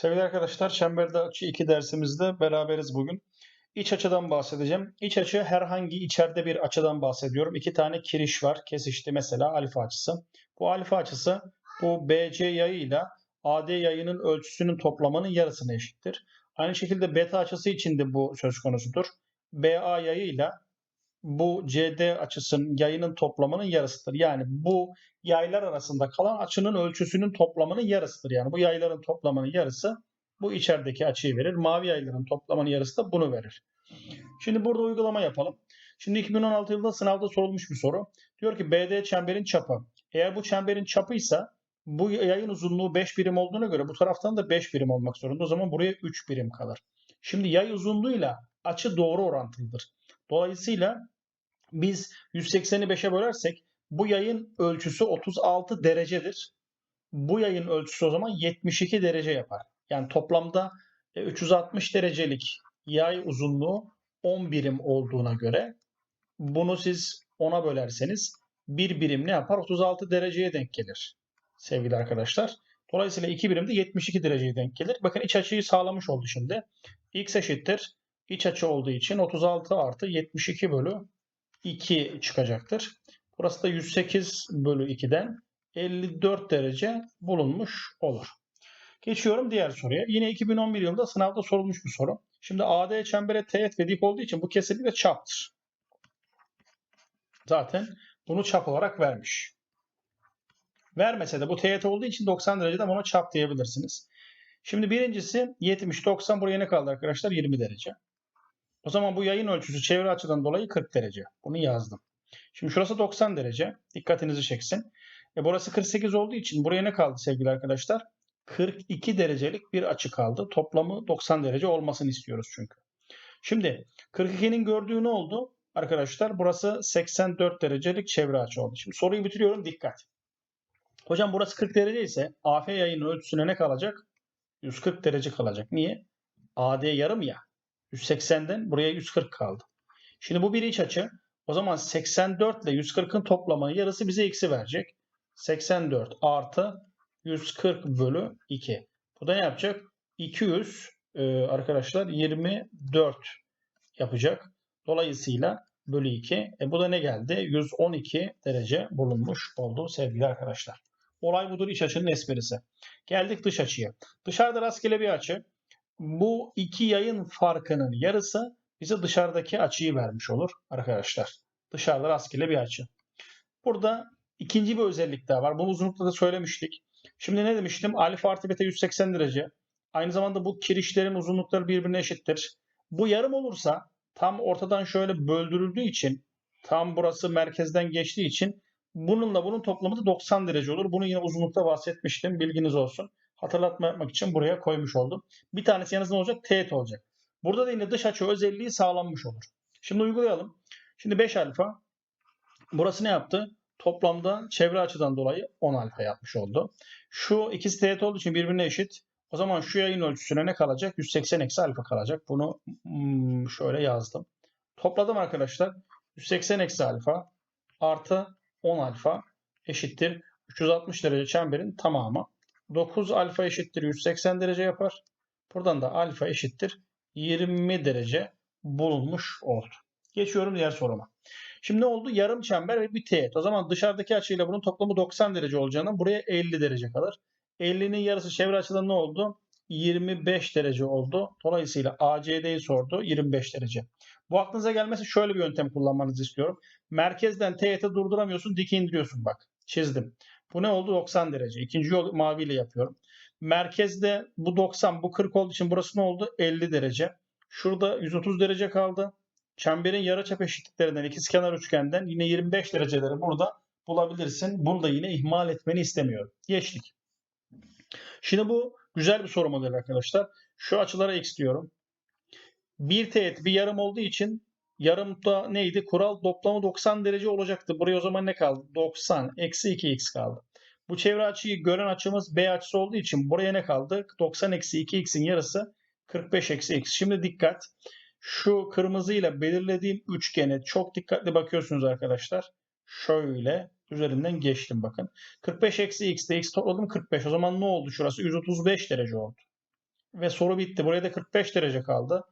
Sevgili arkadaşlar, Çemberde Açı 2 dersimizde beraberiz bugün. İç açıdan bahsedeceğim. İç açı herhangi içeride bir açıdan bahsediyorum. İki tane kiriş var. Kesişti mesela alfa açısı. Bu alfa açısı bu BC yayıyla AD yayının ölçüsünün toplamının yarısına eşittir. Aynı şekilde beta açısı için de bu söz konusudur. BA yayıyla bu CD açısının yayının toplamının yarısıdır. Yani bu yaylar arasında kalan açının ölçüsünün toplamının yarısıdır. Yani bu yayların toplamının yarısı bu içerideki açıyı verir. Mavi yayların toplamının yarısı da bunu verir. Şimdi burada uygulama yapalım. Şimdi 2016 yılında sınavda sorulmuş bir soru. Diyor ki BD çemberin çapı. Eğer bu çemberin çapıysa bu yayın uzunluğu 5 birim olduğuna göre bu taraftan da 5 birim olmak zorunda. O zaman buraya 3 birim kalır. Şimdi yay uzunluğuyla açı doğru orantılıdır. Dolayısıyla biz 180'i 5'e bölersek bu yayın ölçüsü 36 derecedir. Bu yayın ölçüsü o zaman 72 derece yapar. Yani toplamda 360 derecelik yay uzunluğu 10 birim olduğuna göre bunu siz 10'a bölerseniz bir birim ne yapar? 36 dereceye denk gelir sevgili arkadaşlar. Dolayısıyla 2 birim de 72 dereceye denk gelir. Bakın iç açıyı sağlamış oldu şimdi. X eşittir. İç açı olduğu için 36 artı 72 bölü 2 çıkacaktır. Burası da 108 bölü 2'den 54 derece bulunmuş olur. Geçiyorum diğer soruya. Yine 2011 yılında sınavda sorulmuş bir soru. Şimdi AD çembere teğet ve dik olduğu için bu kesinlikle çaptır. Zaten bunu çap olarak vermiş. Vermese de bu teğet olduğu için 90 dereceden ona çap diyebilirsiniz. Şimdi birincisi 70, 90 buraya ne kaldı arkadaşlar? 20 derece. O zaman bu yayın ölçüsü çevre açıdan dolayı 40 derece. Bunu yazdım. Şimdi şurası 90 derece. Dikkatinizi çeksin. E burası 48 olduğu için buraya ne kaldı sevgili arkadaşlar? 42 derecelik bir açı kaldı. Toplamı 90 derece olmasını istiyoruz çünkü. Şimdi 42'nin gördüğü ne oldu? Arkadaşlar burası 84 derecelik çevre açı oldu. Şimdi soruyu bitiriyorum. Dikkat. Hocam burası 40 derece ise AF yayının ölçüsüne ne kalacak? 140 derece kalacak. Niye? AD yarım ya. 180'den buraya 140 kaldı. Şimdi bu bir iç açı. O zaman 84 ile 140'ın toplamı yarısı bize x'i verecek. 84 artı 140 bölü 2. Bu da ne yapacak? 200 e, arkadaşlar 24 yapacak. Dolayısıyla bölü 2. E, bu da ne geldi? 112 derece bulunmuş oldu sevgili arkadaşlar. Olay budur iç açının esprisi. Geldik dış açıya. Dışarıda rastgele bir açı bu iki yayın farkının yarısı bize dışarıdaki açıyı vermiş olur arkadaşlar. Dışarıda rastgele bir açı. Burada ikinci bir özellik daha var. Bunu uzunlukta da söylemiştik. Şimdi ne demiştim? Alfa artı beta 180 derece. Aynı zamanda bu kirişlerin uzunlukları birbirine eşittir. Bu yarım olursa tam ortadan şöyle böldürüldüğü için tam burası merkezden geçtiği için bununla bunun toplamı da 90 derece olur. Bunu yine uzunlukta bahsetmiştim. Bilginiz olsun hatırlatma yapmak için buraya koymuş oldum. Bir tanesi yalnız ne olacak? Teğet olacak. Burada da yine dış açı özelliği sağlanmış olur. Şimdi uygulayalım. Şimdi 5 alfa. Burası ne yaptı? Toplamda çevre açıdan dolayı 10 alfa yapmış oldu. Şu ikisi teğet olduğu için birbirine eşit. O zaman şu yayın ölçüsüne ne kalacak? 180 eksi alfa kalacak. Bunu hmm, şöyle yazdım. Topladım arkadaşlar. 180 eksi alfa artı 10 alfa eşittir. 360 derece çemberin tamamı. 9 alfa eşittir 180 derece yapar. Buradan da alfa eşittir 20 derece bulunmuş oldu. Geçiyorum diğer soruma. Şimdi ne oldu? Yarım çember ve bir teğet. O zaman dışarıdaki açıyla bunun toplamı 90 derece olacağından buraya 50 derece kalır. 50'nin yarısı çevre açıdan ne oldu? 25 derece oldu. Dolayısıyla ACD'yi sordu 25 derece. Bu aklınıza gelmesi şöyle bir yöntem kullanmanızı istiyorum. Merkezden teğete durduramıyorsun, dike indiriyorsun bak. Çizdim. Bu ne oldu? 90 derece. İkinci yol maviyle yapıyorum. Merkezde bu 90, bu 40 olduğu için burası ne oldu? 50 derece. Şurada 130 derece kaldı. Çemberin yarıçap eşitliklerinden ikizkenar üçgenden yine 25 dereceleri burada bulabilirsin. Bunu da yine ihmal etmeni istemiyorum. Geçtik. Şimdi bu güzel bir soru modeli arkadaşlar. Şu açılara x diyorum. Bir teğet bir yarım olduğu için yarımda neydi? Kural toplamı 90 derece olacaktı. Buraya o zaman ne kaldı? 90 eksi 2x kaldı. Bu çevre açıyı gören açımız B açısı olduğu için buraya ne kaldı? 90 eksi 2x'in yarısı 45 eksi x. Şimdi dikkat. Şu kırmızıyla belirlediğim üçgene çok dikkatli bakıyorsunuz arkadaşlar. Şöyle üzerinden geçtim bakın. 45 eksi x de x topladım 45. O zaman ne oldu şurası? 135 derece oldu. Ve soru bitti. Buraya da 45 derece kaldı.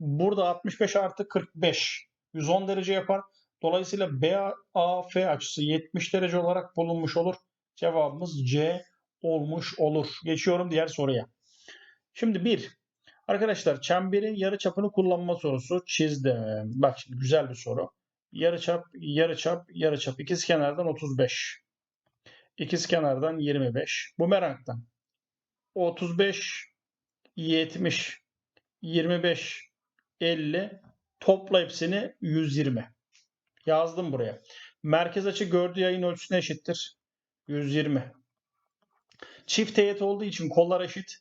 Burada 65 artı 45 110 derece yapar. Dolayısıyla BAF açısı 70 derece olarak bulunmuş olur. Cevabımız C olmuş olur. Geçiyorum diğer soruya. Şimdi bir. Arkadaşlar çemberin yarıçapını kullanma sorusu çizdim. Bak şimdi güzel bir soru. Yarıçap, yarıçap, yarıçap. İkiz kenardan 35. İkiz kenardan 25. Bumerangdan 35, 70, 25, 50. Topla hepsini 120. Yazdım buraya. Merkez açı gördüğü yayın ölçüsüne eşittir. 120. Çift teğet olduğu için kollar eşit.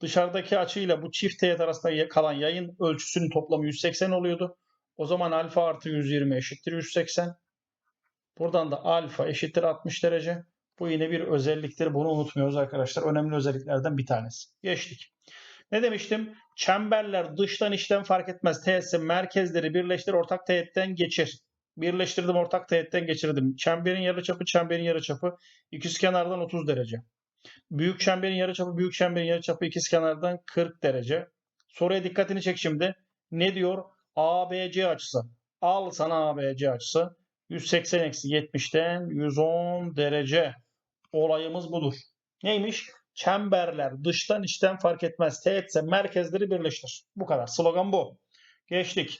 Dışarıdaki açıyla bu çift teğet arasında kalan yayın ölçüsünün toplamı 180 oluyordu. O zaman alfa artı 120 eşittir 180. Buradan da alfa eşittir 60 derece. Bu yine bir özelliktir. Bunu unutmuyoruz arkadaşlar. Önemli özelliklerden bir tanesi. Geçtik. Ne demiştim? Çemberler dıştan içten fark etmez. Teğetse merkezleri birleştir ortak teğetten geçir. Birleştirdim ortak teğetten geçirdim. Çemberin yarıçapı çemberin yarıçapı ikizkenardan 30 derece. Büyük çemberin yarıçapı büyük çemberin yarıçapı ikizkenardan 40 derece. Soruya dikkatini çek şimdi. Ne diyor? ABC açısı. Al sana ABC açısı. 180 eksi 70'ten 110 derece. Olayımız budur. Neymiş? Çemberler dıştan içten fark etmez. Teğetse merkezleri birleştir. Bu kadar. Slogan bu. Geçtik.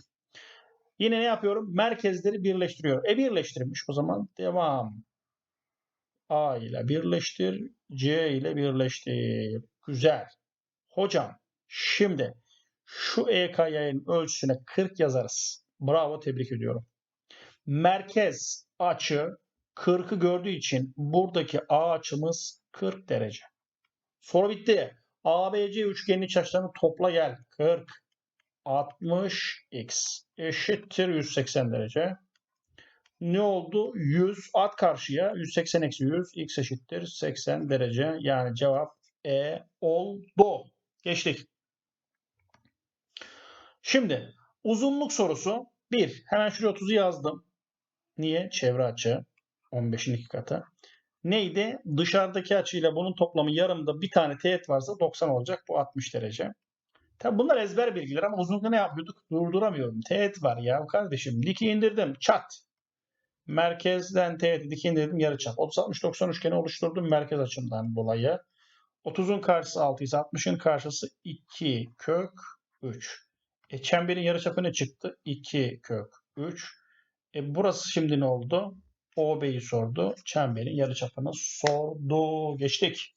Yine ne yapıyorum? Merkezleri birleştiriyor. E birleştirmiş o zaman. Devam. A ile birleştir. C ile birleştir. Güzel. Hocam şimdi şu EK yayın ölçüsüne 40 yazarız. Bravo tebrik ediyorum. Merkez açı 40'ı gördüğü için buradaki A açımız 40 derece. Soru bitti. ABC üçgenin iç açılarını topla gel. 40 60 x eşittir 180 derece. Ne oldu? 100 at karşıya 180 eksi 100 x eşittir 80 derece. Yani cevap E oldu. Geçtik. Şimdi uzunluk sorusu 1. Hemen şuraya 30'u yazdım. Niye? Çevre açı 15'in 2 katı. Neydi? Dışarıdaki açıyla bunun toplamı yarımda bir tane teğet varsa 90 olacak. Bu 60 derece. Tabi bunlar ezber bilgiler ama uzunlukta ne yapıyorduk? Durduramıyorum. Teğet var ya kardeşim. Diki indirdim. Çat. Merkezden teğeti diki indirdim. Yarıçap. 30-60-90 üçgeni oluşturdum merkez açımdan dolayı. 30'un karşısı 6 ise 60'ın karşısı 2 kök 3. E, çemberin yarıçapı ne çıktı? 2 kök 3. E, burası şimdi ne oldu? OB'yi sordu. Çemberin yarıçapını sordu. Geçtik.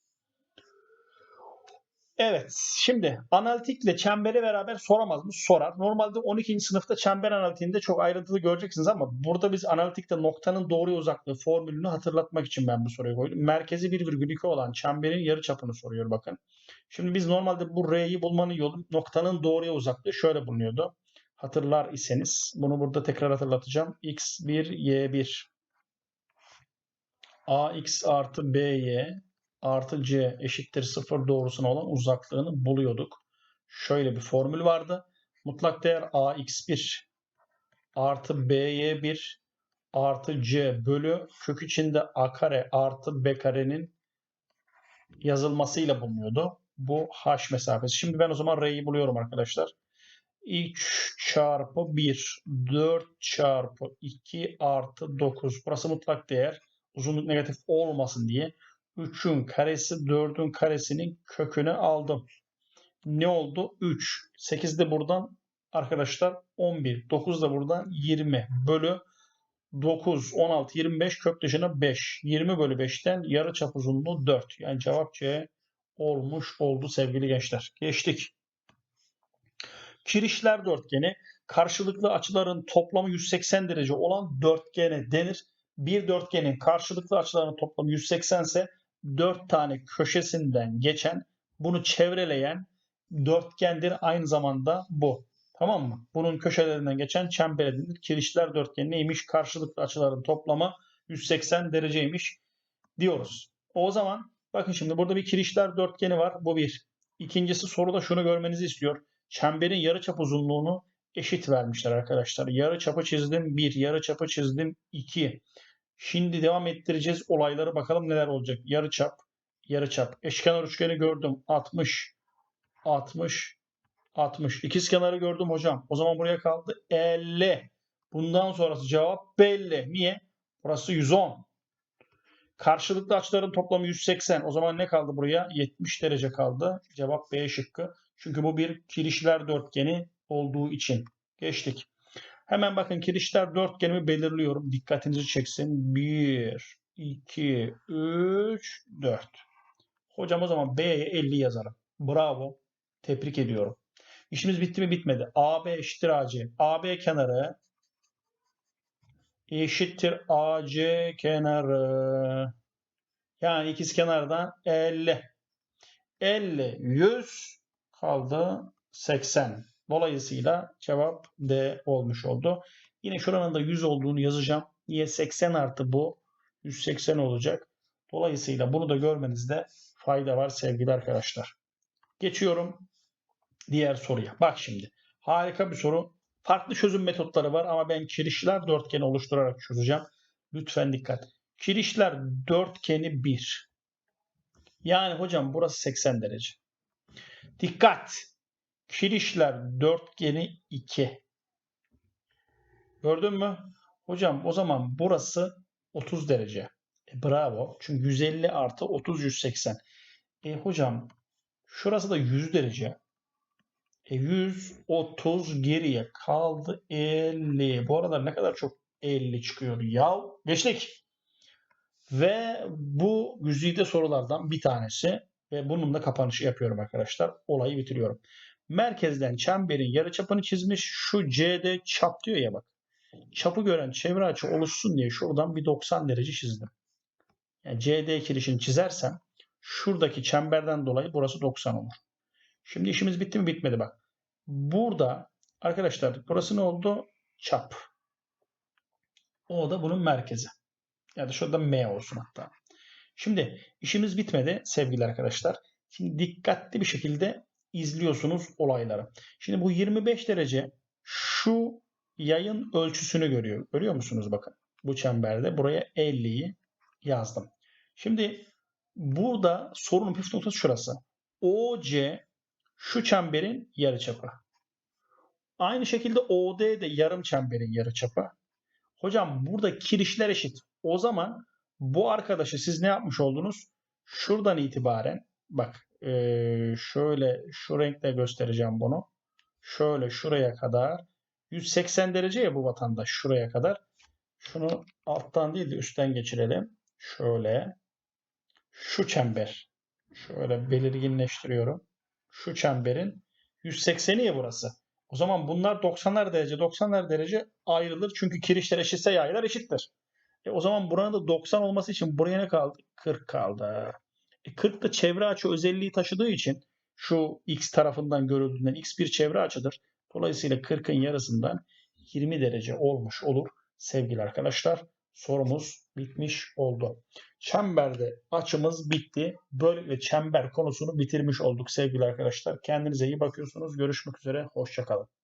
Evet. Şimdi analitikle çemberi beraber soramaz mı? Sorar. Normalde 12. sınıfta çember analitiğinde çok ayrıntılı göreceksiniz ama burada biz analitikte noktanın doğru uzaklığı formülünü hatırlatmak için ben bu soruyu koydum. Merkezi 1,2 olan çemberin yarıçapını soruyor bakın. Şimdi biz normalde bu R'yi bulmanın yolu noktanın doğruya uzaklığı şöyle bulunuyordu. Hatırlar iseniz bunu burada tekrar hatırlatacağım. X1, Y1 AX artı BY artı C eşittir 0 doğrusuna olan uzaklığını buluyorduk. Şöyle bir formül vardı. Mutlak değer AX1 artı BY1 artı C bölü kök içinde A kare artı B karenin yazılmasıyla bulunuyordu. Bu H mesafesi. Şimdi ben o zaman R'yi buluyorum arkadaşlar. 3 çarpı 1 4 çarpı 2 artı 9. Burası mutlak değer. Uzunluk negatif olmasın diye 3'ün karesi 4'ün karesinin kökünü aldım. Ne oldu? 3. 8 de buradan arkadaşlar 11. 9 da buradan 20 bölü 9, 16, 25 kök dışına 5. 20 bölü 5'ten yarı çap uzunluğu 4. Yani cevap C olmuş oldu sevgili gençler. Geçtik. Kirişler dörtgeni karşılıklı açıların toplamı 180 derece olan dörtgene denir. Bir dörtgenin karşılıklı açılarının toplamı 180 ise 4 tane köşesinden geçen bunu çevreleyen dörtgendir aynı zamanda bu. Tamam mı? Bunun köşelerinden geçen çember edilir. Kirişler dörtgeni neymiş? Karşılıklı açıların toplamı 180 dereceymiş diyoruz. O zaman bakın şimdi burada bir kirişler dörtgeni var. Bu bir. İkincisi soruda şunu görmenizi istiyor. Çemberin yarıçap uzunluğunu eşit vermişler arkadaşlar. Yarı çapı çizdim 1, yarı çapı çizdim 2. Şimdi devam ettireceğiz olayları bakalım neler olacak. Yarı çap, yarı çap. Eşkenar üçgeni gördüm 60. 60, 60. İkiz kenarı gördüm hocam. O zaman buraya kaldı 50. Bundan sonrası cevap belli. Niye? Burası 110. Karşılıklı açıların toplamı 180. O zaman ne kaldı buraya? 70 derece kaldı. Cevap B şıkkı. Çünkü bu bir kirişler dörtgeni olduğu için. Geçtik. Hemen bakın kirişler dörtgenimi belirliyorum. Dikkatinizi çeksin. 1, 2, 3, 4. Hocam o zaman B'ye 50 yazarım. Bravo. Tebrik ediyorum. İşimiz bitti mi bitmedi. AB eşittir AC. AB kenarı eşittir AC kenarı. Yani ikiz kenardan 50. 50, 100 kaldı 80. Dolayısıyla cevap D olmuş oldu. Yine şuranın da 100 olduğunu yazacağım. Niye 80 artı bu 180 olacak. Dolayısıyla bunu da görmenizde fayda var sevgili arkadaşlar. Geçiyorum diğer soruya. Bak şimdi harika bir soru. Farklı çözüm metotları var ama ben kirişler dörtgeni oluşturarak çözeceğim. Lütfen dikkat. Kirişler dörtgeni 1. Yani hocam burası 80 derece. Dikkat. Kirişler dörtgeni 2. Gördün mü? Hocam o zaman burası 30 derece. E, bravo. Çünkü 150 artı 30 180. E hocam şurası da 100 derece. E 130 geriye kaldı 50. Bu arada ne kadar çok 50 çıkıyor. Ya geçtik. Ve bu güzide sorulardan bir tanesi ve bunun da kapanışı yapıyorum arkadaşlar. Olayı bitiriyorum. Merkezden çemberin yarıçapını çizmiş. Şu CD çap diyor ya bak. Çapı gören çevre açı oluşsun diye şuradan bir 90 derece çizdim. Yani CD kirişini çizersem şuradaki çemberden dolayı burası 90 olur. Şimdi işimiz bitti mi? Bitmedi bak. Burada arkadaşlar burası ne oldu? Çap. O da bunun merkezi. Ya da şurada M olsun hatta. Şimdi işimiz bitmedi sevgili arkadaşlar. Şimdi dikkatli bir şekilde izliyorsunuz olayları. Şimdi bu 25 derece şu yayın ölçüsünü görüyor. Görüyor musunuz bakın. Bu çemberde buraya 50'yi yazdım. Şimdi burada sorunun püf noktası şurası. OC şu çemberin yarıçapı. Aynı şekilde OD de yarım çemberin yarıçapı. Hocam burada kirişler eşit. O zaman bu arkadaşı siz ne yapmış oldunuz? Şuradan itibaren bak ee, şöyle şu renkle göstereceğim bunu. Şöyle şuraya kadar 180 derece ya bu vatandaş şuraya kadar. Şunu alttan değil de üstten geçirelim. Şöyle şu çember şöyle belirginleştiriyorum. Şu çemberin 180'i ya burası. O zaman bunlar 90'lar derece 90'lar derece ayrılır. Çünkü kirişler eşitse yaylar eşittir. E o zaman buranın da 90 olması için buraya ne kaldı? 40 kaldı. E 40 da çevre açı özelliği taşıdığı için şu x tarafından görüldüğünden x bir çevre açıdır. Dolayısıyla 40'ın yarısından 20 derece olmuş olur sevgili arkadaşlar. Sorumuz bitmiş oldu. Çemberde açımız bitti. Böylelikle çember konusunu bitirmiş olduk sevgili arkadaşlar. Kendinize iyi bakıyorsunuz. Görüşmek üzere. Hoşçakalın.